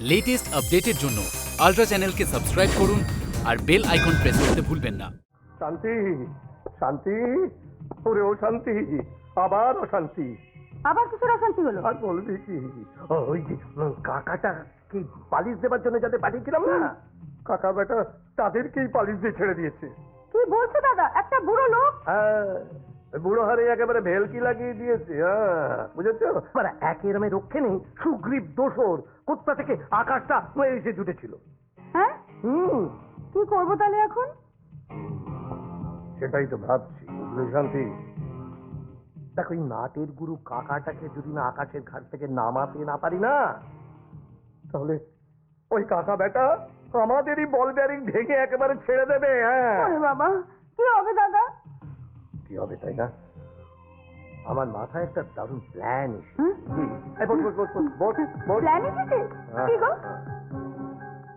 Latest আপডেটের জন্য ultra চ্যানেলকে সাবস্ক্রাইব করুন আর বেল আইকন প্রেস করতে ভুলবেন না। শান্তি শান্তি ওরে ও শান্তি আবার অশান্তি। আবার কিসের অশান্তি হলো? আর বলবি কি? ওই যে কাকাটা কি পালিশ দেবার জন্য যাদের পাঠিয়েছিলাম না? কাকা বেটা তাদেরকেই পালিশ দিয়ে ছেড়ে দিয়েছে। কি বলছো দাদা? একটা বুড়ো লোক? হ্যাঁ। বুড়ো হারে একেবারে ভেলকি লাগিয়ে দিয়েছে হ্যাঁ বুঝেছ? মানে আমি রক্ষে নেই সুগ্রীব দোসর কোথা থেকে আকাশটা এসে জুটেছিল। হ্যাঁ? হুম। কি করব তাহলে এখন? সেটাই তো ভাবছি বুঝলি শান্তি? দেখো এই নাটের গুরু কাকাটাকে যদি না আকাশের ঘাট থেকে নামাতে না পারি না তাহলে ওই কাকা বেটা আমাদেরই বল ব্যারিং ভেঙে একেবারে ছেড়ে দেবে হ্যাঁ? বাবা কি হবে দাদা? কি হবে তাই না? আমার মাথায় একটা দারুণ প্ল্যান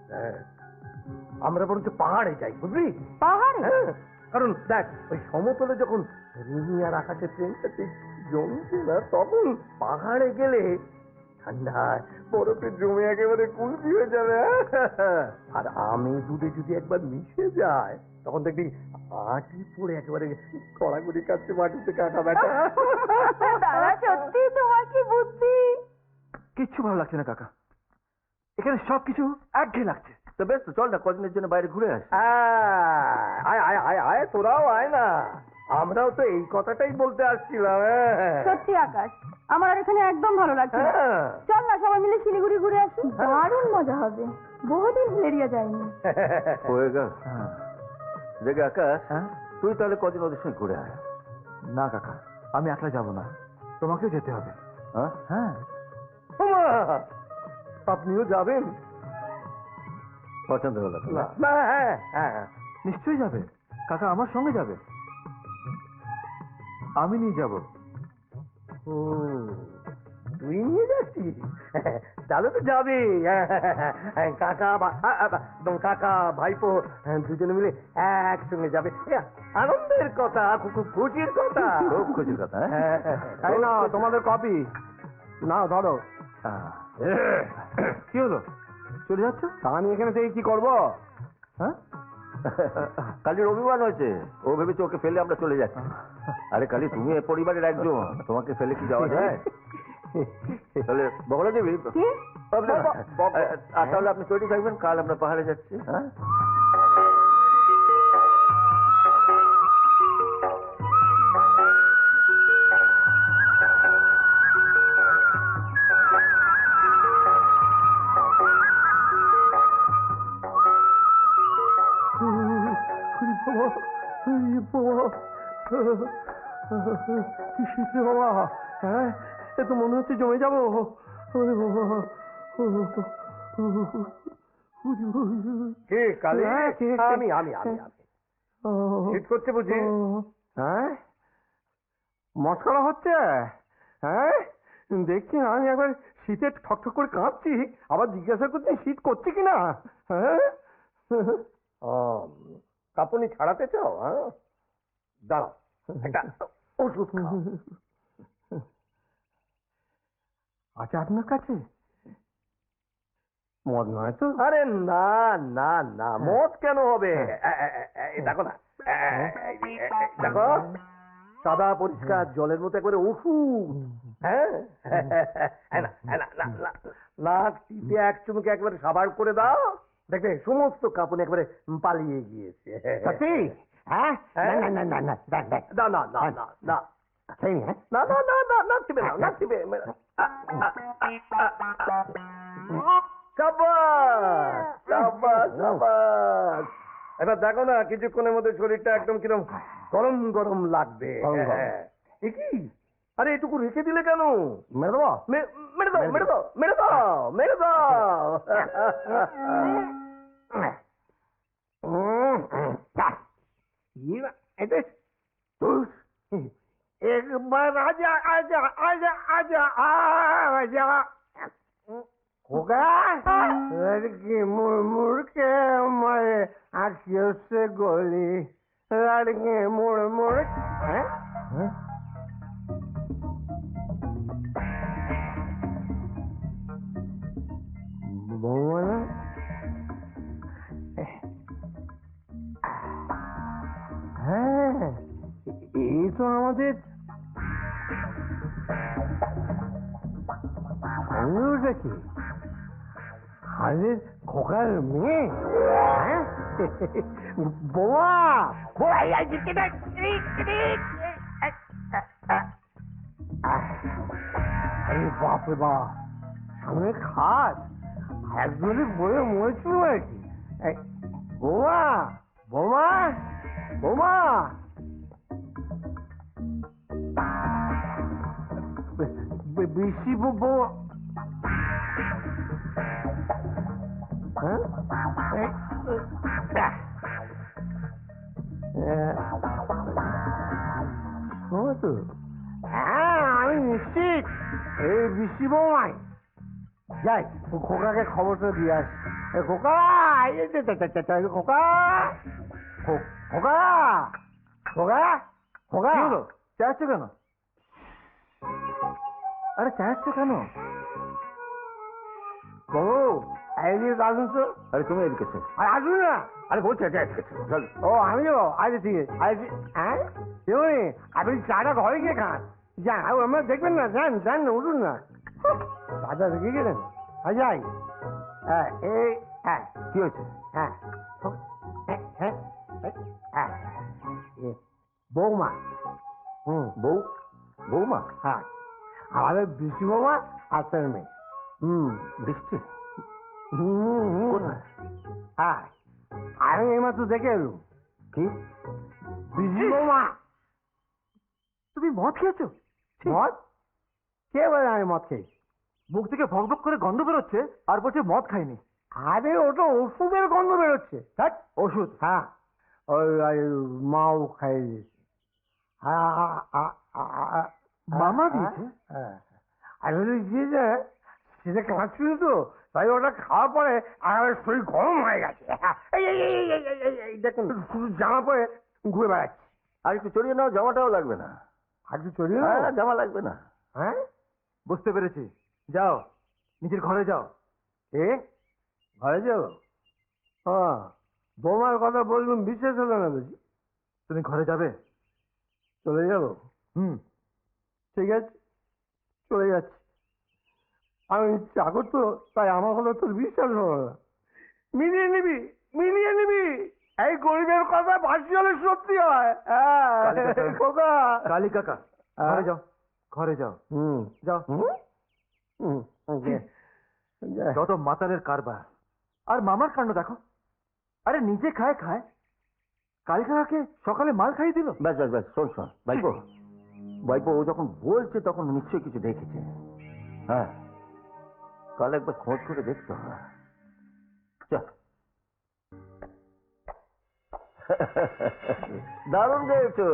হ্যাঁ। আমরা বরঞ্চ পাহাড়ে যাই বুঝলি? পাহাড়ে? হ্যাঁ, কারণ দেখ ওই সমতলে যখন রিমি আর আকাশের ট্রেনটা জমছে না তখন পাহাড়ে গেলে ঠান্ডায় বরফে জমে একেবারে কুলপি হয়ে যাবে। আর আমে দুধে যদি একবার মিশে যায় তখন দেখবি আটি পড়ে একেবারে কড়াগুড়ি কাছে মাটিতে কাকা বেটা দাদা সত্যি তোমার কি বুদ্ধি? কিচ্ছু ভালো লাগছে না কাকা। এখানে সবকিছু একঘেয়ে লাগছে। তো বেশ তো চল না কদিনের জন্য বাইরে ঘুরে আস। আয় আয় আয় আয় তোরাও আয় না। আমরাও তো এই কথাটাই বলতে আসছিলাম হ্যাঁ। সত্যি আকাশ আমার আর এখানে একদম ভালো লাগছে হ্যাঁ। চল না সবাই মিলে শিলিগুড়ি ঘুরে আসি। দারুণ মজা হবে। বহুদিন ভেরিয়া যায়নি হয়ে গেল। হ্যাঁ। দেখে আকাশ হ্যাঁ? তুই তাহলে কদিন ওদের সঙ্গে ঘুরে আয়। না কাকা আমি একলা যাব না। তোমাকেও যেতে হবে। হ্যাঁ? হ্যাঁ। আপনিও যাবেন? পছন্দ হলো না? না হ্যাঁ হ্যাঁ। নিশ্চয়ই যাবে। কাকা আমার সঙ্গে যাবে। আমি নিয়ে যাব। ও, তাহলে তো যাবে। কাকা কাকা ভাইপো দুজনে মিলে একসঙ্গে যাবে। আনন্দের কথা খুব খুশির কথা। খুব খুশির কথা হ্যাঁ? না তোমাদের কপি। না ধরো। কি হলো? চলে যাচ্ছ? তা আমি এখানে থেকে কি করব? হ্যাঁ? কালি রবিবার হয়েছে। ও ভেবেছে ওকে ফেলে আমরা চলে যাচ্ছি। আরে কালি তুমি এ পরিবারের একজন। তোমাকে ফেলে কি যাওয়া যায়? তাহলে বগলা দেবী কি আর তাহলে আপনি তৈরি থাকবেন কাল আমরা পাহাড়ে যাচ্ছি হ্যাঁ কি শীতে বাবা হ্যাঁ এ তো মনে হচ্ছে জমে যাব। কে কালে? আমি আমি আমি আমি। করছে বুঝি? হ্যাঁ? মশকরা হচ্ছে? হ্যাঁ? দেখছি আমি একবার শীতে ঠকঠক করে কাঁপছি। আবার জিজ্ঞাসা করছি শীত করছে কিনা হ্যাঁ? কাঁপুনি ছাড়াতে চাও হ্যাঁ? দাঁড়াও একটা ওষুধ আচ্ছা আপনার কাছে মদ নয় তো আরে না না না মদ কেন হবে দেখো না দেখো সাদা পরিষ্কার জলের মতো একবারে ওষুধ হ্যাঁ না, না, না, না, নাক টিপে এক চুমুকে একবারে সাবার করে দাও দেখবে সমস্ত কাপড় একবারে পালিয়ে গিয়েছে সত্যি হ্যাঁ না না না না দেখ দেখ না না না হ্যাঁ না না না না না টিপে নাও না টিপে সাবাস সাবাস সাবাস এবার দেখো না কিছুক্ষণের মধ্যে শরীরটা একদম কিরম গরম গরম লাগবে হ্যাঁ। কি আরে এটুকু রেখে দিলে কেন মেরে দাও মেরে দাও মেরে দাও মেরে দাও মেরে দাও एक बार आजा आजा आजा आजा आजा हो गया? लड़की मुड़ मुड़ के मरे आखियों से गोली। लड़की मुड़ मुड़ के है? है? হ্যাঁ এই তো আমাদের সঙ্গটা কি আমাদের খোকার মেয়ে। হ্যাঁ? বোমা। আরে বাপ সামনে খাট। একজনে বলে মরেছিল আর কি বোমা বোমা বোমা। বেশি বোমা তো হ্যাঁ আমি নিশ্চিত এই বৃষ্টি বৌমাই যাই খোকাকে খবরটা দিয়ে আস খোকা খোকা খোকা খোকা খোকা চাচ্ছ কেন আরে চাচ্ছ কেন বাবু এইদিকে আসুন তো আরে তুমি এদিকে এসো। আর আসুন না আরে বলছি এটা এদিকে এসো। চল ও আমিও আচ্ছা ঠিক আছে আচ্ছা হ্যাঁ দেখুন আপনি চাটা ঘরে গিয়ে খান যান আর আমরা দেখবেন না যান যান না উঠুন না চাটা রেখে গেলেন আর যাই হ্যাঁ এই হ্যাঁ কি হয়েছে হ্যাঁ হ্যাঁ হ্যাঁ হ্যাঁ এ, বৌমা হুম বউ বৌমা হ্যাঁ আমাদের বৃষ্টি বৌমা আর তার মেয়ে হুম বৃষ্টি হুম হুম কোথায়? হ্যাঁ আমি এইমাত্র দেখে এলুম কি? বৌমা তুমি মদ খেয়েছো? মদ? কে বলে আমি মদ খেয়েছি মুখ থেকে ভক ভক করে গন্ধ বেরোচ্ছে আর বলছে মদ খাইনি। আরে ওটা ওষুধের গন্ধ বেরোচ্ছে। ধ্যাৎ, ওষুধ। হ্যাঁ ওই মাও খাইয়ে দিয়েছে। হ্যাঁ, মামা হ্যাঁ, দিয়েছে? হ্যাঁ আসলে দিয়েছে সেটা কাঁচছিল তো তাই ওটা খাওয়ার পরে আমার শরীর গরম হয়ে গেছে। দেখুন শুধু জামা পরে ঘুরে বেড়াচ্ছি। আর একটু চড়িয়ে নাও জামাটাও লাগবে না। আর কিছু চলি না হ্যাঁ জামা লাগবে না। হ্যাঁ? বুঝতে পেরেছি। যাও নিজের ঘরে যাও। এ? ঘরে যাও হ্যাঁ বৌমার কথা বলবেন বিশ্বাস হলো না বেশি। তুমি ঘরে যাবে? চলে যাব? হুম। ঠিক আছে চলে যাচ্ছি। আমি চাকর তো তাই আমার হলো তোর বিশ্বাস হলো না। মিলিয়ে নিবি মিলিয়ে নিবি। এই গরিবের কথা ভাসি হলে সত্যি হয়। হ্যাঁ কাকা। খোকা। কালী কাকা ঘরে যাও ঘরে যাও। হুম। যাও। হুম। যত মাতালের কারবার। আর মামার কাণ্ড দেখো। আরে নিজে খায় খায়। কালী কাকাকে সকালে মাল খাইয়ে দিল? ব্যাস ব্যাস ব্যাস শোন শোন ভাইপো। ভাইপো ও যখন বলছে তখন নিশ্চয়ই কিছু দেখেছে। হ্যাঁ। কাল একবার খোঁজ করে দেখতে হবে। চল। দারুণ গেয়েছো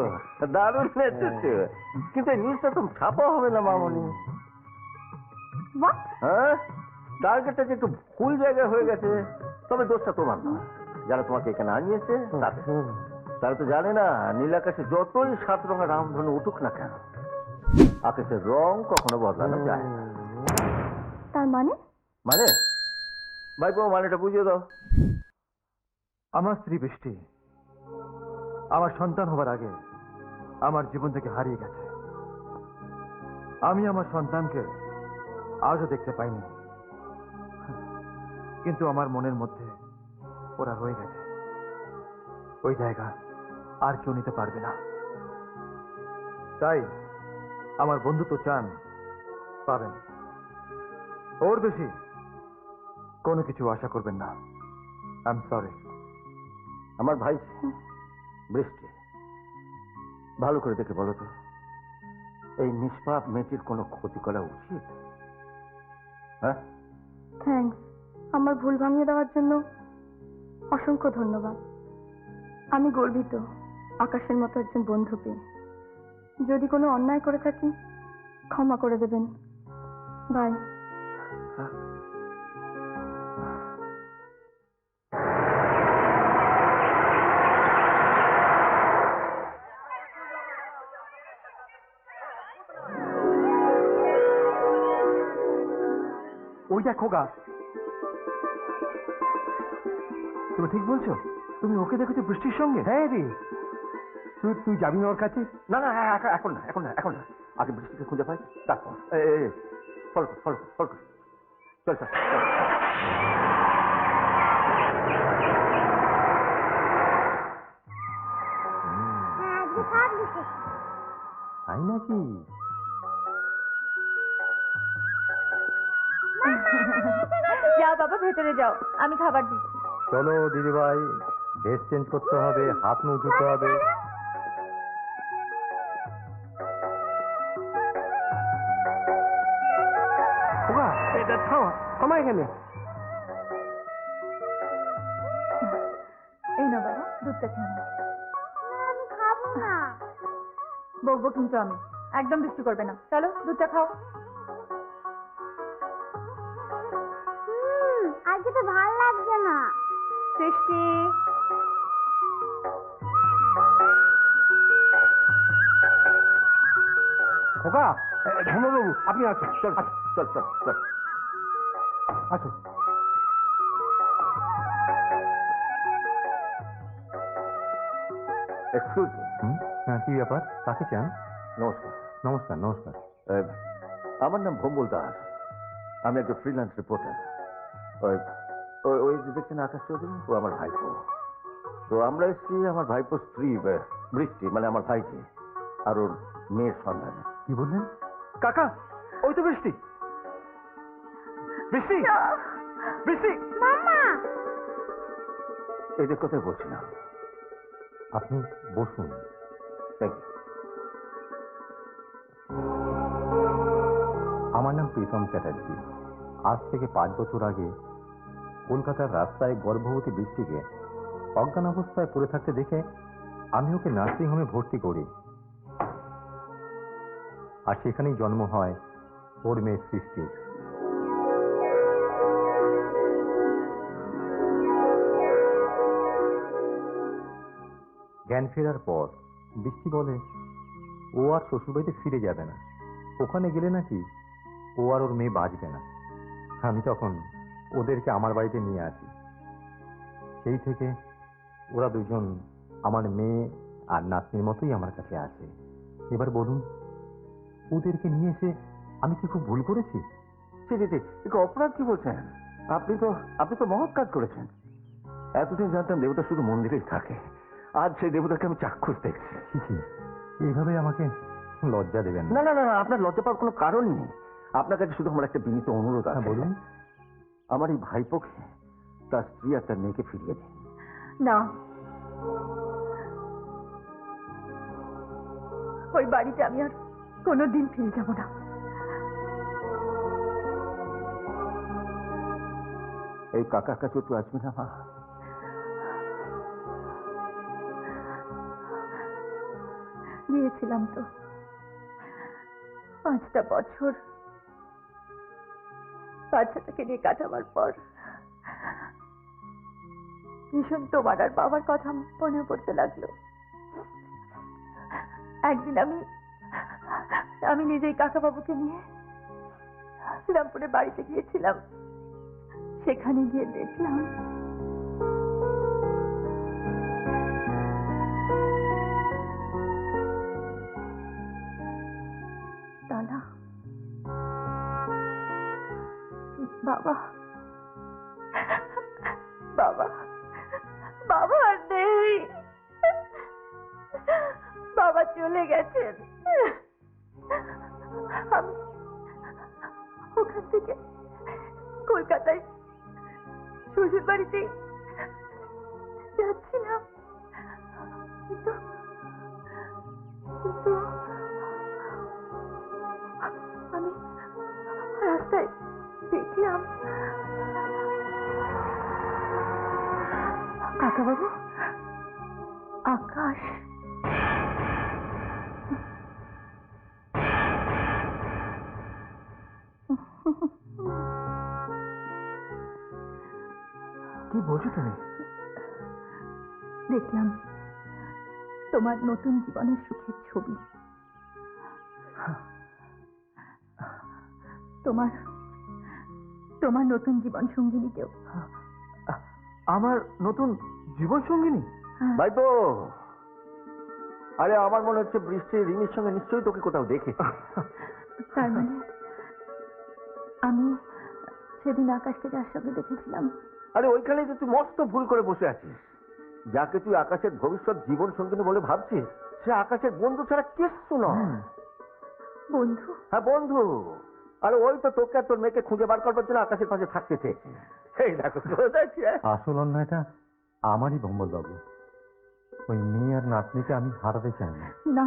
দারুণ নেচেছো কিন্তু নিউজটা তো ছাপা হবে না মামনি। হ্যাঁ? টার্গেটটা যে একটু ভুল জায়গায় হয়ে গেছে তবে দোষটা তোমার না যারা তোমাকে এখানে আনিয়েছে তাদের। তারা তো জানে না নীল আকাশে যতই সাত রঙের রামধনু উঠুক না কেন আকাশের রং কখনো বদলানো যায় না। তার মানে? মানে? ভাইপো মানেটা বুঝিয়ে দাও। আমার স্ত্রী বৃষ্টি। আমার সন্তান হবার আগে আমার জীবন থেকে হারিয়ে গেছে। আমি আমার সন্তানকে আজও দেখতে পাইনি। কিন্তু আমার মনের মধ্যে ওরা রয়ে গেছে। ওই জায়গা আর কেউ নিতে পারবে না। তাই আমার বন্ধু তো চান পাবেন। ওর বেশি কোনো কিছু আশা করবেন না। আই এম সরি আমার ভাই বৃষ্টি। ভালো করে দেখে বলো তো এই নিষ্পাপ মেয়েটির কোনো ক্ষতি করা উচিত? হ্যাঁ? থ্যাঙ্কস আমার ভুল ভাঙিয়ে দেওয়ার জন্য অসংখ্য ধন্যবাদ। আমি গর্বিত আকাশের মতো একজন বন্ধু পেয়ে যদি কোনো অন্যায় করে থাকি ক্ষমা করে দেবেন। বাই ওই দেখ খোকা। তুমি ঠিক বলছো? তুমি ওকে দেখেছ বৃষ্টির সঙ্গে? হ্যাঁ রে তুই তুই যাবি না ওর কাছে? না না হ্যাঁ, এখন- না এখন না এখন না। আগে বৃষ্টিকে খুঁজে পাই তারপর। ফলো ফলো ফলো চল চল তাই নাকি? যাও বাবা ভেতরে যাও। আমি খাবার দিচ্ছি। চলো দিদিভাই ড্রেস চেঞ্জ করতে হবে হাত মুখ ধুতে হবে। এখানে? এই না বাবা দুধটা খেয়ে নাও। আমি খাব না। বকবো কিন্তু আমি একদম বৃষ্টি করবে না। চলো দুধটা খাও। আজকে তো ভালো লাগছে না। সৃষ্টি খোকা ধনবাবু আপনি আসুন চল চল চল চল। আসুন। এক্সকিউজ হ্যাঁ কি ব্যাপার? কাকে চান? নমস্কার। নমস্কার নমস্কার। আমার নাম ভম্বল দাস। আমি একজন ফ্রিল্যান্স রিপোর্টার ওই দেখছেন আকাশ চৌধুরী ও আমার ভাইপো। তো আমরা এসেছি আমার ভাইপো স্ত্রী বৃষ্টি মানে আমার ভাইজি আর ওর মেয়ের সন্ধানে। কি বললেন? কাকা ওই তো বৃষ্টি। বৃষ্টি বৃষ্টি মামা এদের কথাই বলছিলাম। আপনি বসুন। থ্যাংক ইউ আমার নাম প্রীতম চ্যাটার্জি। আজ থেকে পাঁচ বছর আগে কলকাতার রাস্তায় গর্ভবতী বৃষ্টিকে অজ্ঞান অবস্থায় পড়ে থাকতে দেখে আমি ওকে নার্সিংহোমে ভর্তি করি। আর সেখানেই জন্ম হয় ওর মেয়ে সৃষ্টির জ্ঞান ফেরার পর বৃষ্টি বলে, ও আর শ্বশুরবাড়িতে ফিরে যাবে না। ওখানে গেলে নাকি ও আর ওর মেয়ে বাঁচবে না। আমি তখন ওদেরকে আমার বাড়িতে নিয়ে আসি। সেই থেকে ওরা দুজন আমার মেয়ে আর নাতনির মতোই আমার কাছে আছে এবার বলুন, ওদেরকে নিয়ে এসে আমি কি খুব ভুল করেছি? অপরাধ কি বলছেন? আপনি তো আপনি তো মহৎ কাজ করেছেন। এতদিন জানতাম দেবতা শুধু মন্দিরেই থাকে। আজ সেই দেবতাকে আমি চাক্ষুষ দেখছি। এইভাবে আমাকে লজ্জা দেবেন না। না না না আপনার লজ্জা পাওয়ার কোনো কারণ নেই। আপনার কাছে শুধু আমার একটা বিনীত অনুরোধ হ্যাঁ, আছে। বলুন। আমার এই ভাইপোকে তার স্ত্রী আর তার মেয়েকে ফিরিয়ে দিন। না। ওই বাড়িতে আমি আর কোনোদিন ফিরে যাব না। এই কাকার কাছে তুই আসবি না মা? গিয়েছিলাম তো। পাঁচটা বছর বাচ্চাটাকে নিয়ে কাটাবার পর ভীষণ তোমার আর বাবার কথা মনে পড়তে লাগল। একদিন আমি আমি নিজেই কাকা বাবুকে নিয়ে শ্রীরামপুরে বাড়িতে গিয়েছিলাম। সেখানে গিয়ে দেখলাম বাবা বাবা বাবা আর নেই বাবা চলে গেছেন আমি ওখান থেকে কলকাতায় শ্বশুর বাড়িতে যাচ্ছিলাম কিন্তু কিন্তু দেখলাম। কাকাবাবু আকাশ। কি বলছো তুমি? দেখলাম তোমার নতুন জীবনের সুখের ছবি। তোমার তোমার নতুন জীবন সঙ্গিনীকেও আমার নতুন জীবন সঙ্গিনী? হ্যাঁ, ভাইপো! আরে আমার মনে হচ্ছে বৃষ্টি রিমির সঙ্গে নিশ্চয়ই তোকে কোথাও দেখেছি তার মানে আমি সেদিন আকাশকে যার সঙ্গে দেখেছিলাম। আরে ওইখানেই তো তুই মস্ত ভুল করে বসে আছিস। যাকে তুই আকাশের ভবিষ্যৎ জীবন সঙ্গিনী বলে ভাবছিস সে আকাশের বন্ধু ছাড়া কিচ্ছু নয়। বন্ধু? হ্যাঁ বন্ধু। আরে ওই তো তোকে আর তোর মেয়েকে খুঁজে বার করবার জন্য আকাশের পাশে থাকতে চেয়েছি এই দেখো হ্যাঁ? আসল অন্যায়টা আমারই বাবু ওই মেয়ে আর নাতনিকে আমি হারাতে চাই না। না।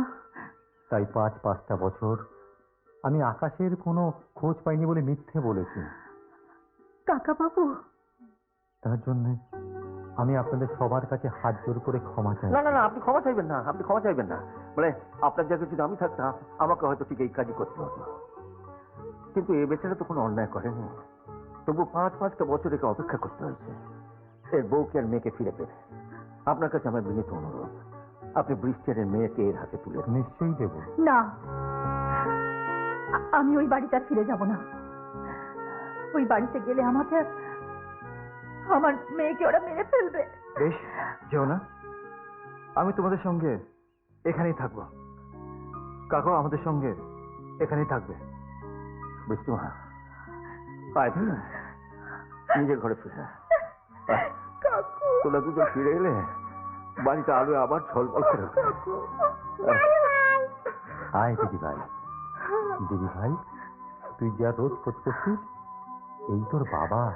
তাই পাঁচ পাঁচটা বছর আমি আকাশের কোনো খোঁজ পাইনি বলে মিথ্যে বলেছি। কাকা বাবু তার জন্য আমি আপনাদের সবার কাছে হাত জোর করে ক্ষমা চাই। না না না আপনি ক্ষমা চাইবেন না আপনি ক্ষমা চাইবেন না। মানে আপনার জায়গায় যদি আমি থাকতাম আমাকে হয়তো ঠিক এই কাজই করতে হতো। কিন্তু এ বেচারা তো কোনো অন্যায় করেনি। তবু পাঁচ পাঁচটা বছর একে অপেক্ষা করতে হয়েছে। এর বউকে আর মেয়েকে ফিরে পেতে আপনার কাছে আমার বিনীত অনুরোধ আপনি বৃষ্টির মেয়েকে এর হাতে তুলে নিশ্চয়ই দেব। না আমি ওই বাড়িটা আর ফিরে যাব না। ওই বাড়িতে গেলে আমাকে আর- আমার মেয়েকে ওরা মেরে ফেলবে। বেশ যেও না। আমি তোমাদের সঙ্গে এখানেই থাকব। কাকাও আমাদের সঙ্গে এখানেই থাকবে। বৃষ্টিমা আয় আয়। নিজের ঘরে ফিরে। তোরা দুজন ফিরে এলে বাড়িটা আলো আবার ঝলমল করে আয়। দিদি ভাই। দিদি ভাই তুই যা রোজ খোঁজ করছিস এই তোর বাবা।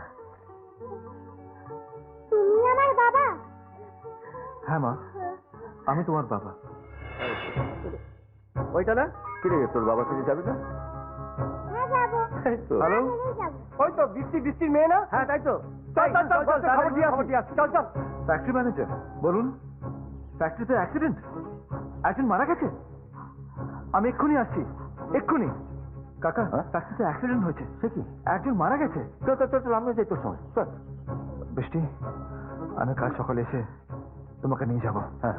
তুমি আমার বাবা? হ্যাঁ মা আমি তোমার বাবা। ওইটা না? গে তোর বাবার কাছে যাবি না। হ্যালো? ওই তো বৃষ্টি বৃষ্টির মেয়ে না? হ্যাঁ তাই তো। চল চল চল চল খবর দিয়ে আসি। চল চল। ফ্যাক্টরি ম্যানেজার বলুন ফ্যাক্টরিতে অ্যাক্সিডেন্ট একজন মারা গেছে? আমি এক্ষুনি আসছি এক্ষুনি। কাকা হ্যাঁ? ফ্যাক্টরিতে অ্যাক্সিডেন্ট হয়েছে। সে কি? একজন মারা গেছে। চল চল চল চল আমিও যাই তোর চল। বৃষ্টি আমি কাল সকালে এসে তোমাকে নিয়ে যাব। হ্যাঁ।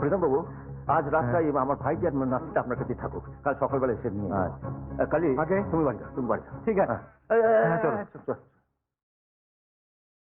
প্রীতম বাবু আজ রাস্তায় আমার ভাই যে নাচটা আপনার কাছে থাকুক। কাল সকালবেলা এসে নিয়ে কালি আগে? তুমি বাড়ি যাও তুমি বাড়ি যাও। ঠিক আছে। হ্যাঁ, হ্যাঁ, চল।